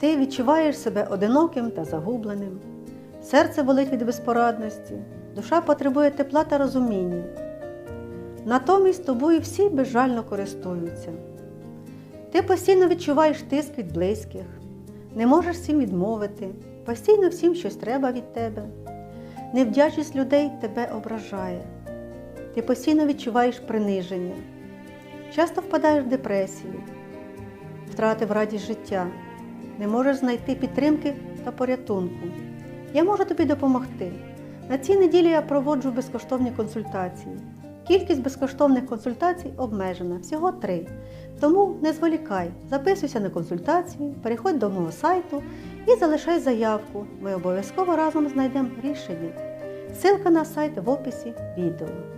Ти відчуваєш себе одиноким та загубленим. Серце болить від безпорадності, душа потребує тепла та розуміння. Натомість тобою всі безжально користуються. Ти постійно відчуваєш тиск від близьких, не можеш всім відмовити, постійно всім щось треба від тебе. Невдячність людей тебе ображає. Ти постійно відчуваєш приниження, часто впадаєш в депресію, втратив радість життя, не можеш знайти підтримки та порятунку. Я можу тобі допомогти. На цій неділі я проводжу безкоштовні консультації. Кількість безкоштовних консультацій обмежена, всього три. Тому не зволікай, записуйся на консультацію, переходь до мого сайту і залишай заявку. Ми обов'язково разом знайдемо рішення. Ссылка на сайт в описі відео.